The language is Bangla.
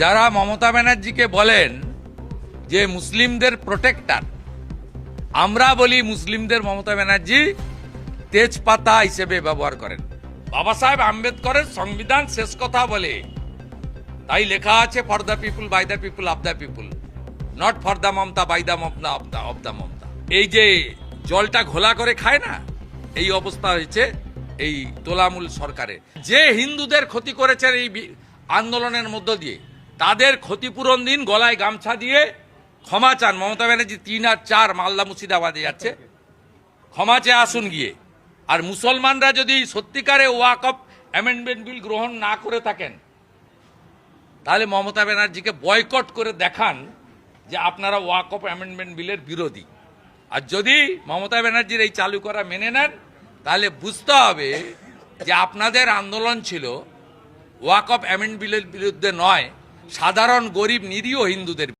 যারা মমতা ব্যানার্জিকে বলেন যে মুসলিমদের প্রোটেক্টার, আমরা বলি মুসলিমদের মমতা ব্যানার্জি তেজপাতা হিসেবে ব্যবহার করেন। বাবা সাহেব আম্বেদকরের সংবিধান শেষ কথা বলে, তাই লেখা আছে for the people by the people of the people not for the Mamata by the Mamata of the of the Mamata. এই যে জলটা ঘোলা করে খায় না, এই অবস্থা হয়েছে এই তোলামূল সরকারে যে হিন্দুদের ক্ষতি করেছেন এই আন্দোলনের মধ্য দিয়ে তাদের ক্ষতিপূরণ দিন, গলায় গামছা দিয়ে ক্ষমা চান। মমতা ব্যানার্জি তিন আর চার মালদা মুর্শিদাবাদে যাচ্ছে। ক্ষমা চেয়ে আসুন গিয়ে। আর মুসলমানরা যদি সত্যিকারে ওয়াক অফ অ্যামেন্ডমেন্ট বিল গ্রহণ না করে থাকেন, তাহলে মমতা ব্যানার্জিকে বয়কট করে দেখান যে আপনারা ওয়াক অফ অ্যামেন্ডমেন্ট বিলের বিরোধী। আর যদি মমতা ব্যানার্জির এই চালু করা মেনে নেন, তাহলে বুঝতে হবে যে আপনাদের আন্দোলন ছিল ওয়াক অফ অ্যামেন্ড বিলের বিরুদ্ধে নয় সাধারণ গরিব নিরীহ হিন্দুদের